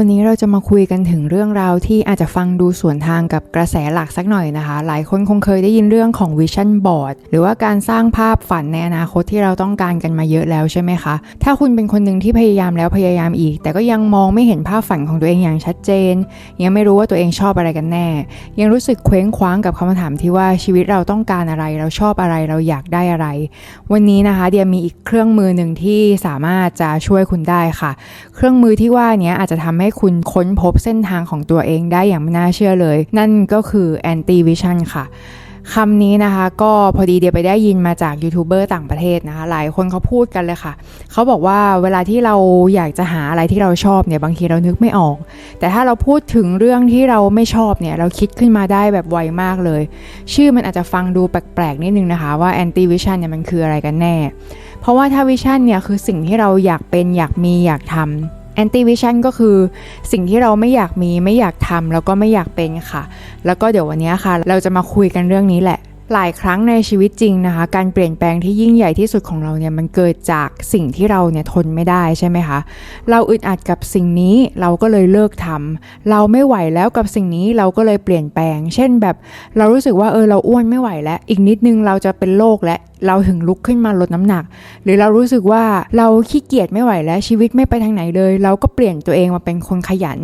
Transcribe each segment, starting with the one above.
วันนี้เราจะมาคุยกันถึงเรื่องราวที่อาจจะฟังดูสวนทางกับกระแสหลักสักหน่อยนะคะ หลายคนคงเคยได้ยินเรื่องของ Vision Board หรือว่าการสร้างภาพฝันในอนาคตที่เราต้องการกันมาเยอะแล้วใช่ไหมคะ ถ้าคุณเป็นคนหนึ่งที่พยายามแล้วพยายามอีก แต่ก็ยังมองไม่เห็นภาพฝันของตัวเองอย่างชัดเจน ยังไม่รู้ว่าตัวเองชอบอะไรกันแน่ ยังรู้สึกเคว้งคว้างกับคำถามที่ว่าชีวิตเราต้องการอะไร เราชอบอะไรเราอยากได้อะไร วันนี้นะคะ เดียมีอีกเครื่องมือหนึ่งที่สามารถจะช่วยคุณได้ค่ะ เครื่องมือที่ว่านี้อาจจะทำให้ให้คุณค้นพบเส้นทางของตัวเองได้อย่างไม่น่าเชื่อเลย นั่นก็คือ anti vision ค่ะคำนี้นะคะก็พอดีเดียไปได้ยินมาจากยูทูบเบอร์ต่างประเทศนะคะ หลายคนเขาพูดกันเลยค่ะ เขาบอกว่าเวลาที่เราอยากจะหาอะไรที่เราชอบเนี่ยบางทีเรานึกไม่ออก แต่ถ้าเราพูดถึงเรื่องที่เราไม่ชอบเนี่ย เราคิดขึ้นมาได้แบบไวมากเลย ชื่อมันอาจจะฟังดูแปลกๆนิดนึงนะคะว่า anti vision เนี่ยมันคืออะไรกันแน่ เพราะว่าถ้าวิชั่นเนี่ยคือสิ่งที่เราอยากเป็นอยากมีอยากทำ แอนตี้วิชั่นก็คือสิ่งที่เราไม่อยากมีไม่อยากทำแล้วก็ไม่อยากเป็นค่ะ แล้วก็เดี๋ยววันนี้ค่ะ เราจะมาคุยกันเรื่องนี้แหละ หลายครั้งในชีวิตจริงนะคะ การเปลี่ยนแปลงที่ยิ่งใหญ่ที่สุดของเราเนี่ยมันเกิดจากสิ่งที่เราเนี่ยทนไม่ได้ใช่ไหมคะ เราอึดอัดกับสิ่งนี้เราก็เลยเลิกทำเราไม่ไหวแล้วกับสิ่งนี้เราก็เลยเปลี่ยนแปลง เช่นแบบ เรารู้สึกว่าเออเราอ้วนไม่ไหวแล้ว อีกนิดนึงเราจะเป็นโรคและ เราถึงลุกขึ้นมาลดน้ำหนัก หรือเรารู้สึกว่าเราขี้เกียจไม่ไหวแล้วชีวิตไม่ไปทางไหนเลย เราก็เปลี่ยนตัวเองมาเป็นคนขยัน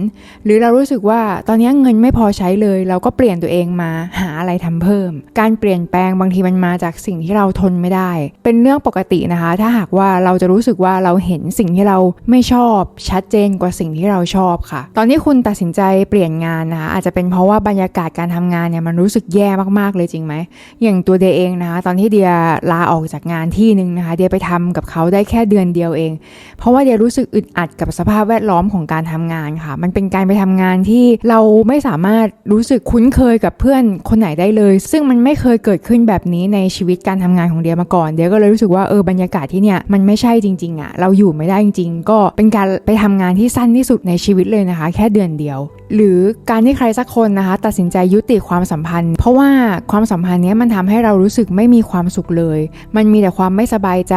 หรือเรารู้สึกว่าตอนนี้เงินไม่พอใช้เลย เราก็เปลี่ยนตัวเองมาหาอะไรทำเพิ่ม การเปลี่ยนแปลงบางทีมันมาจากสิ่งที่เราทนไม่ได้ เป็นเรื่องปกตินะคะ ถ้าหากว่าเราจะรู้สึกว่าเราเห็นสิ่งที่เราไม่ชอบ ชัดเจนกว่าสิ่งที่เราชอบค่ะ ตอนที่คุณตัดสินใจเปลี่ยนงานนะคะอาจจะเป็นเพราะว่าบรรยากาศการทำงานเนี่ยมันรู้สึกแย่มากๆเลยจริงไหมอย่างตัวเดียเองนะคะตอนที่เดียลาออกจากงานที่หนึ่งนะคะ เดียไปทำกับเขาได้แค่เดือนเดียวเอง เพราะว่าเดียรู้สึกอึดอัดกับสภาพแวดล้อมของการทำงานค่ะ มันเป็นการไปทำงานที่เราไม่สามารถรู้สึกคุ้นเคยกับเพื่อนคนไหนได้เลย ซึ่งมันไม่เคยเกิดขึ้นแบบนี้ในชีวิตการทำงานของเดียมาก่อน เดียก็เลยรู้สึกว่าเออบรรยากาศที่เนี่ยมันไม่ใช่จริงๆอะ่ะเราอยู่ไม่ได้จริง ๆ ก็เป็นการไปทำงานที่สั้นที่สุดในชีวิตเลยนะคะ แค่เดือนเดียว หรือการที่ใครสักคนนะคะ ตัดสินใจยุติความสัมพันธ์ เพราะว่าความสัมพันธ์นี้มันทำให้เรารู้สึกไม่มีความสุขเลยมันมีแต่ความไม่สบายใจ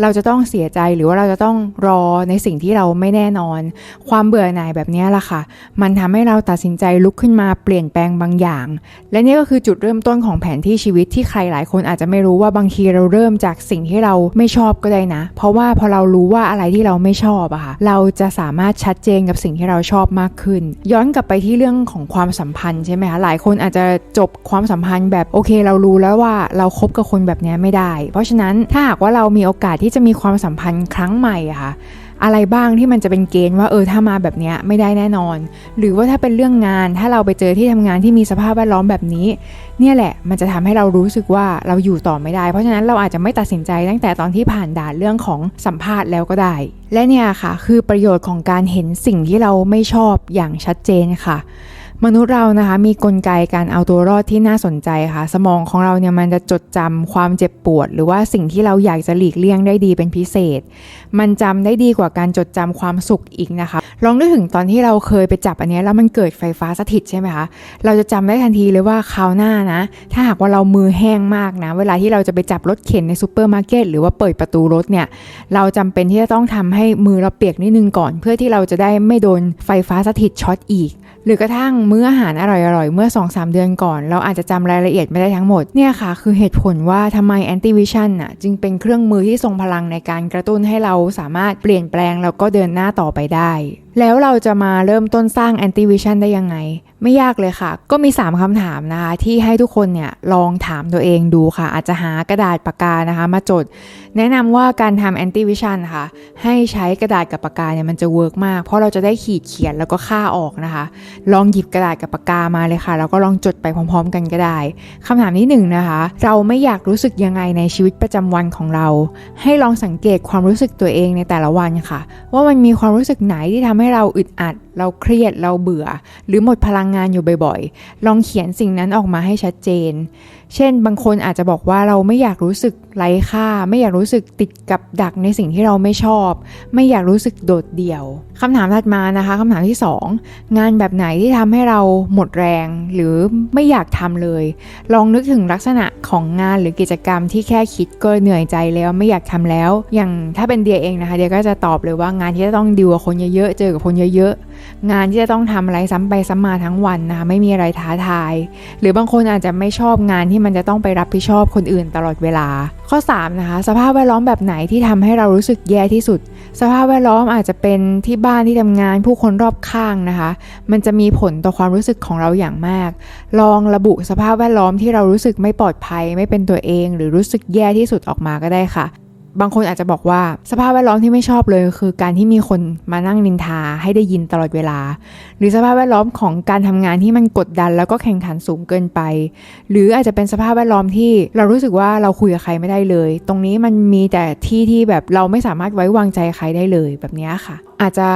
เราจะต้องเสียใจหรือว่าเราจะต้องรอในสิ่งที่เราไม่แน่นอน ความเบื่อหน่ายแบบนี้ล่ะค่ะ มันทำให้เราตัดสินใจลุกขึ้นมาเปลี่ยนแปลงบางอย่าง และนี่ก็คือจุดเริ่มต้นของแผนที่ชีวิตที่ใครหลายคนอาจจะไม่รู้ว่าบางทีเราเริ่มจากสิ่งที่เราไม่ชอบก็ได้นะ เพราะว่าพอเรารู้ว่าอะไรที่เราไม่ชอบอะค่ะ เราจะสามารถชัดเจนกับสิ่งที่เราชอบมากขึ้น ย้อนกลับไปที่เรื่องของความสัมพันธ์ใช่ไหมคะ หลายคนอาจจะจบความสัมพันธ์แบบโอเค เรารู้แล้วว่าเราครบกับคนแบบนี้ไม่ได้เพราะฉะนั้นถ้าหากว่าเรามีโอกาสที่จะมีความสัมพันธ์ครั้งใหม่อะค่ะอะไรบ้างที่มันจะเป็นเกณฑ์ว่าเออถ้ามาแบบนี้ไม่ได้แน่นอน หรือว่าถ้าเป็นเรื่องงานถ้าเราไปเจอที่ทำงานที่มีสภาพแวดล้อมแบบนี้ เนี่ยแหละมันจะทำให้เรารู้สึกว่าเราอยู่ต่อไม่ได้ เพราะฉะนั้นเราอาจจะไม่ตัดสินใจตั้งแต่ตอนที่ผ่านด่านเรื่องของสัมภาษณ์แล้วก็ได้ และเนี่ยค่ะ คือประโยชน์ของการเห็นสิ่งที่เราไม่ชอบอย่างชัดเจนค่ะ มนุษย์เรานะคะมีกลไกการเอาตัวรอดที่น่าสนใจค่ะ สมองของเราเนี่ยมันจะจดจำความเจ็บปวด หรือว่าสิ่งที่เราอยากจะหลีกเลี่ยงได้ดีเป็นพิเศษ มันจำได้ดีกว่าการจดจำความสุขอีกนะคะ ลองนึกถึงตอนที่เราเคยไปจับอันนี้แล้วมันเกิดไฟฟ้าสถิตใช่ไหมคะ เราจะจำได้ทันทีเลยว่าคราวหน้านะ ถ้าหากว่าเรามือแห้งมากนะ เวลาที่เราจะไปจับรถเข็นในซูเปอร์มาร์เก็ตหรือว่าเปิดประตูรถเนี่ย เราจำเป็นที่จะต้องทำให้มือเราเปียกนิดนึงก่อน เพื่อที่เราจะได้ไม่โดนไฟฟ้าสถิตช็อตอีก หรือกระทั่งมื้ออาหารอร่อยๆ เมื่อ 2-3 เดือนก่อน เราอาจจะจำรายละเอียดไม่ได้ทั้งหมด เนี่ยค่ะ คือเหตุผลว่าทำไม Anti Vision น่ะจึงเป็นเครื่องมือที่ทรงพลังในการกระตุ้นให้เราสามารถเปลี่ยนแปลงแล้วก็เดินหน้าต่อไปได้ แล้วเราจะมาเริ่มต้นสร้าง Anti Vision ได้ยังไง ไม่ยากเลยค่ะ ก็มี 3คำถามนะคะ ที่ให้ทุกคนเนี่ยลองถามตัวเองดูค่ะ อาจจะหากระดาษปากกานะคะ มาจด แนะนำว่าการทำ Anti Vision ค่ะ ให้ใช้กระดาษกับปากกาเนี่ยมันจะเวิร์กมาก เพราะเราจะได้ขีดเขียนแล้วก็ค่าออกนะคะ ลองหยิบกระดาษกับปากกามาเลยค่ะ แล้วก็ลองจดไปพร้อม ๆ กันก็ได้คำถามที่หนึ่งนะคะ เราไม่อยากรู้สึกยังไงในชีวิตประจำวันของเรา ให้ลองสังเกตความรู้สึกตัวเองในแต่ละวันค่ะ ว่ามันมีความรู้สึกไหนที่ทำให้เราอึดอัด เราเครียดเราเบื่อ หรือหมดพลังงานอยู่บ่อยๆ ลองเขียนสิ่งนั้นออกมาให้ชัดเจน เช่น บางคนอาจจะบอกว่าเราไม่อยากรู้สึกไร้ค่า ไม่อยากรู้สึกติดกับดักในสิ่งที่เราไม่ชอบ ไม่อยากรู้สึกโดดเดี่ยวคำถามถัดมานะคะคำถามที่ 2 งานแบบไหนที่ทำให้เราหมดแรง หรือไม่อยากทำเลย ลองนึกถึงลักษณะของงานหรือกิจกรรมที่แค่คิดก็เหนื่อยใจแล้วไม่อยากทำแล้ว อย่างถ้าเป็นเดียเองนะคะเดียก็จะตอบเลยว่างานที่จะต้องดิวกับคนเยอะๆเจอกับคนเยอะๆ งานที่จะต้องทำอะไรซ้ำไปซ้ำมาทั้งวันนะคะไม่มีอะไรท้าทาย หรือบางคนอาจจะไม่ชอบงานที่มันจะต้องไปรับผิดชอบคนอื่นตลอดเวลา ข้อ3นะคะสภาพแวดล้อมแบบไหนที่ทำให้เรารู้สึกแย่ที่สุด สภาพแวดล้อมอาจจะเป็นที่บ้านที่ทำงานผู้คนรอบข้างนะคะ มันจะมีผลต่อความรู้สึกของเราอย่างมาก ลองระบุสภาพแวดล้อมที่เรารู้สึกไม่ปลอดภัย ไม่เป็นตัวเอง หรือรู้สึกแย่ที่สุดออกมาก็ได้ค่ะ บางคนอาจจะบอกว่าสภาพแวดล้อมที่ไม่ชอบเลยคือการที่มีคนมานั่งนินทาให้ได้ยินตลอดเวลา หรือสภาพแวดล้อมของการทำงานที่มันกดดัน แล้วก็แข่งขันสูงเกินไป หรืออาจจะเป็นสภาพแวดล้อมที่เรารู้สึกว่าเราคุยกับใครไม่ได้เลย ตรงนี้มันมีแต่ที่ที่แบบเราไม่สามารถไว้วางใจใครได้เลยแบบนี้ค่ะ อาจจะ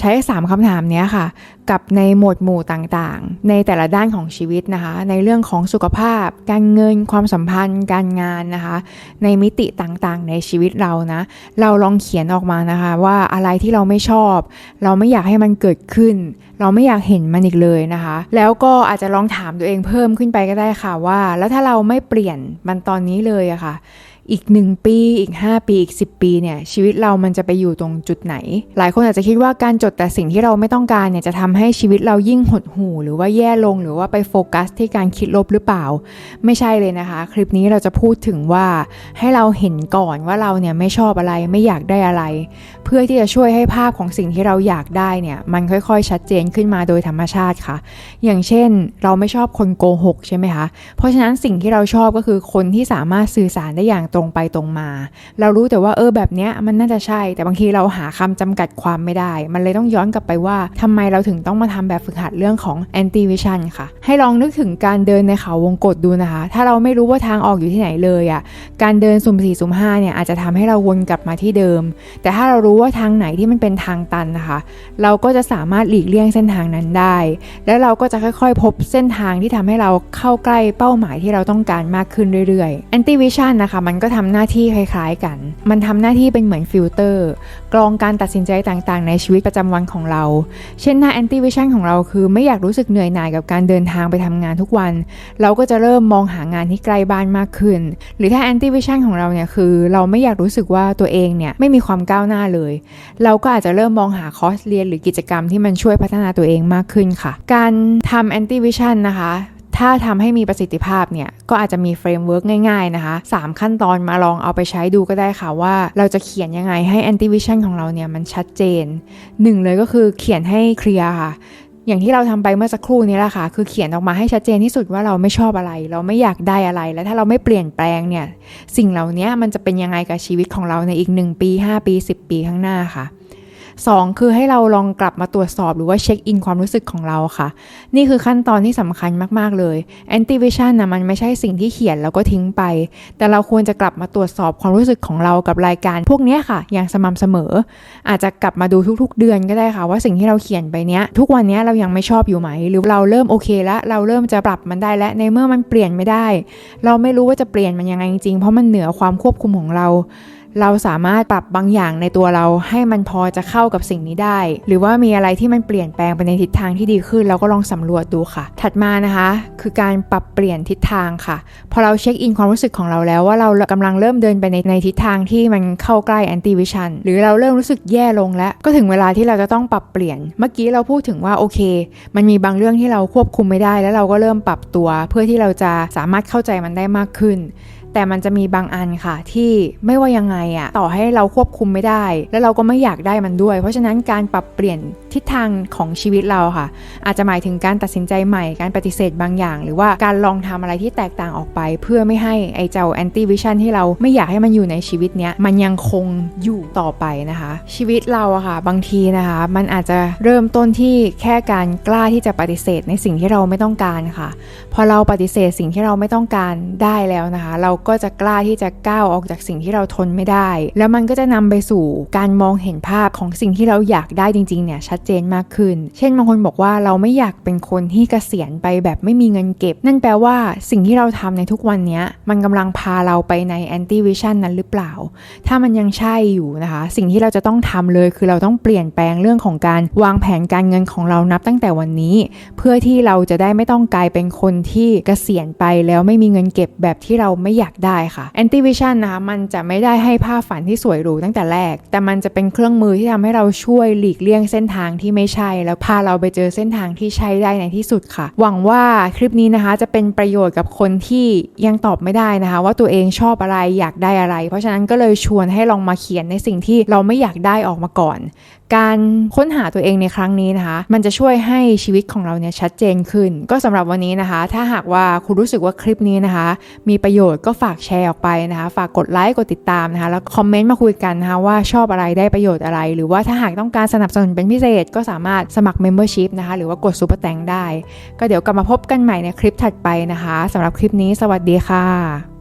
ใช้ 3คำถามนี้ค่ะ กับในหมวดหมู่ต่างๆ ในแต่ละด้านของชีวิตนะคะ ในเรื่องของสุขภาพ การเงิน ความสัมพันธ์ การงานนะคะ ในมิติต่างๆ ในชีวิตเรานะ เราลองเขียนออกมานะคะ ว่าอะไรที่เราไม่ชอบ เราไม่อยากให้มันเกิดขึ้น เราไม่อยากเห็นมันอีกเลยนะคะ แล้วก็อาจจะลองถามตัวเองเพิ่มขึ้นไปก็ได้ค่ะว่า แล้วถ้าเราไม่เปลี่ยนมันตอนนี้เลยอะค่ะ อีก 1 ปี อีก 5 ปี อีก 10 ปีเนี่ยชีวิตเรามันจะไปอยู่ตรงจุดไหน หลายคนอาจจะคิดว่าการจดแต่สิ่งที่เราไม่ต้องการเนี่ยจะทำให้ชีวิตเรายิ่งหดหู่หรือว่าแย่ลงหรือว่าไปโฟกัสที่การคิดลบหรือเปล่า ไม่ใช่เลยนะคะ คลิปนี้เราจะพูดถึงว่าให้เราเห็นก่อนว่าเราเนี่ยไม่ชอบอะไรไม่อยากได้อะไร เพื่อที่จะช่วยให้ภาพของสิ่งที่เราอยากได้เนี่ยมันค่อยๆ ชัดเจนขึ้นมาโดยธรรมชาติค่ะ อย่างเช่นเราไม่ชอบคนโกหกใช่ไหมคะเพราะฉะนั้นสิ่งที่เราชอบก็คือคนที่สามารถสื่อสารได้อย่างตรงไปตรงมา เรารู้แต่ว่าเออแบบเนี้ยมันน่าจะใช่ แต่บางทีเราหาคำจำกัดความไม่ได้ มันเลยต้องย้อนกลับไปว่าทำไมเราถึงต้องมาทำแบบฝึกหัดเรื่องของ anti vision ค่ะ ให้ลองนึกถึงการเดินในเขาวงกตดูนะคะ ถ้าเราไม่รู้ว่าทางออกอยู่ที่ไหนเลยอะ่ะการเดินสุ่มสี่สุ่มห้าเนี่ยอาจจะทำให้เราวนกลับมาที่เดิม แต่ถ้าเรารู้ว่าทางไหนที่มันเป็นทางตันนะคะ เราก็จะสามารถหลีกเลี่ยงเส้นทางนั้นได้ แล้วเราก็จะค่อยๆ พบเส้นทางที่ทำให้เราเข้าใกล้เป้าหมายที่เราต้องการมากขึ้นเรื่อยๆ anti vision นะคะมันก็ทำหน้าที่คล้ายๆกัน มันทำหน้าที่เป็นเหมือนฟิลเตอร์ กรองการตัดสินใจต่างๆ ในชีวิตประจำวันของเรา เช่นหน้า anti vision ของเราคือ ไม่อยากรู้สึกเหนื่อยหน่ายกับการเดินทางไปทำงานทุกวัน เราก็จะเริ่มมองหางานที่ใกล้บ้านมากขึ้น หรือถ้า anti vision ของเราเนี่ยคือ เราไม่อยากรู้สึกว่าตัวเองเนี่ยไม่มีความก้าวหน้าเลย เราก็อาจจะเริ่มมองหาคอร์สเรียนหรือกิจกรรมที่มันช่วยพัฒนาตัวเองมากขึ้นค่ะ การทำ anti vision นะคะ ถ้าทำให้มีประสิทธิภาพเนี่ย ก็อาจจะมีเฟรมเวิร์กง่ายๆนะคะ 3 ขั้นตอนมาลองเอาไปใช้ดูก็ได้ค่ะว่า เราจะเขียนยังไงให้ anti vision ของเราเนี่ยมันชัดเจนหนึ่งเลยก็คือเขียนให้เคลียร์ค่ะอย่างที่เราทำไปเมื่อสักครู่นี้แหละค่ะ คือเขียนออกมาให้ชัดเจนที่สุดว่าเราไม่ชอบอะไร เราไม่อยากได้อะไร และถ้าเราไม่เปลี่ยนแปลงเนี่ย สิ่งเหล่านี้มันจะเป็นยังไงกับชีวิตของเราในอีก 1 ปี 5 ปี 10 ปีข้างหน้าค่ะ 2 คือให้เราลองกลับมาตรวจสอบหรือว่าเช็คอินความรู้สึกของเราค่ะ นี่คือขั้นตอนที่สำคัญมาก ๆ เลย anti vision นะมันไม่ใช่สิ่งที่เขียนแล้วก็ทิ้งไป แต่เราควรจะกลับมาตรวจสอบความรู้สึกของเรากับรายการพวกนี้ค่ะ อย่างสม่ำเสมอ อาจจะกลับมาดูทุก ๆ เดือนก็ได้ค่ะ ว่าสิ่งที่เราเขียนไปเนี้ยทุกวันเนี้ยเรายังไม่ชอบอยู่ไหม หรือเราเริ่มโอเคแล้วเราเริ่มจะปรับมันได้แล้วในเมื่อมันเปลี่ยนไม่ได้ เราไม่รู้ว่าจะเปลี่ยนมันยังไงจริงๆเพราะมันเหนือความควบคุมของเรา เราสามารถปรับบางอย่างในตัวเราให้มันพอจะเข้ากับสิ่งนี้ได้ หรือว่ามีอะไรที่มันเปลี่ยนแปลงไปในทิศทางที่ดีขึ้นเราก็ลองสำรวจดูค่ะ ถัดมานะคะ คือการปรับเปลี่ยนทิศทางค่ะ พอเราเช็คอินความรู้สึกของเราแล้วว่าเรากำลังเริ่มเดินไปในในทิศทางที่มันเข้าใกล้แอนตี้วิชันหรือเราเริ่มรู้สึกแย่ลงแล้ว ก็ถึงเวลาที่เราจะต้องปรับเปลี่ยน เมื่อกี้เราพูดถึงว่าโอเค มันมีบางเรื่องที่เราควบคุมไม่ได้ แล้วเราก็เริ่มปรับตัว เพื่อที่เราจะสามารถเข้าใจมันได้มากขึ้น แต่มันจะมีบางอันค่ะ ที่ไม่ว่ายังไงอะต่อให้เราควบคุมไม่ได้ แล้วเราก็ไม่อยากได้มันด้วย เพราะฉะนั้นการปรับเปลี่ยนทิศทางของชีวิตเราค่ะ อาจจะหมายถึงการตัดสินใจใหม่การปฏิเสธบางอย่าง หรือว่าการลองทำอะไรที่แตกต่างออกไป เพื่อไม่ให้ไอเจ้าแอนตี้วิชันที่เราไม่อยากให้มันอยู่ในชีวิตเนี้ยมันยังคงอยู่ต่อไปนะคะ ชีวิตเราอะค่ะ บางทีนะคะ มันอาจจะเริ่มต้นที่แค่การกล้าที่จะปฏิเสธในสิ่งที่เราไม่ต้องการค่ะ พอเราปฏิเสธสิ่งที่เราไม่ต้องการได้แล้วนะคะ เราก็จะกล้าที่จะก้าวออกจากสิ่งที่เราทนไม่ได้ แล้วมันก็จะนำไปสู่การมองเห็นภาพของสิ่งที่เราอยากได้จริงๆเนี่ยชัดเจนมากขึ้น เช่นบางคนบอกว่าเราไม่อยากเป็นคนที่เกษียณไปแบบไม่มีเงินเก็บ นั่นแปลว่าสิ่งที่เราทำในทุกวันนี้มันกำลังพาเราไปในแอนตี้วิชันนั้นหรือเปล่า ถ้ามันยังใช่อยู่นะคะ สิ่งที่เราจะต้องทำเลยคือเราต้องเปลี่ยนแปลงเรื่องของการวางแผนการเงินของเรานับตั้งแต่วันนี้ เพื่อที่เราจะได้ไม่ต้องกลายเป็นคนที่เกษียณไปแล้วไม่มีเงินเก็บแบบที่เราไม่อยากากได้ค่ะ Anti Vision นะคะมันจะไม่ได้ให้ภาพฝันที่สวยหรูตั้งแต่แรก แต่มันจะเป็นเครื่องมือที่ทำให้เราช่วยหลีกเลี่ยงเส้นทางที่ไม่ใช่ แล้วพาเราไปเจอเส้นทางที่ใช่ได้ในที่สุดค่ะ หวังว่าคลิปนี้นะคะจะเป็นประโยชน์กับคนที่ยังตอบไม่ได้นะคะ ว่าตัวเองชอบอะไรอยากได้อะไร เพราะฉะนั้นก็เลยชวนให้ลองมาเขียนในสิ่งที่เราไม่อยากได้ออกมาก่อน การค้นหาตัวเองในครั้งนี้นะคะ มันจะช่วยให้ชีวิตของเราเนี่ยชัดเจนขึ้น ก็สำหรับวันนี้นะคะ ถ้าหากว่าคุณรู้สึกว่าคลิปนี้นะคะ มีประโยชน์ก็ฝากแชร์ออกไปนะคะ ฝากกดไลค์กดติดตามนะคะ แล้วคอมเมนต์มาคุยกันนะคะว่าชอบอะไรได้ประโยชน์อะไร หรือว่าถ้าหากต้องการสนับสนุนเป็นพิเศษก็สามารถสมัคร Membership นะคะ หรือว่ากดซูเปอร์แตงได้ ก็เดี๋ยวกลับมาพบกันใหม่ในคลิปถัดไปนะคะสำหรับคลิปนี้สวัสดีค่ะ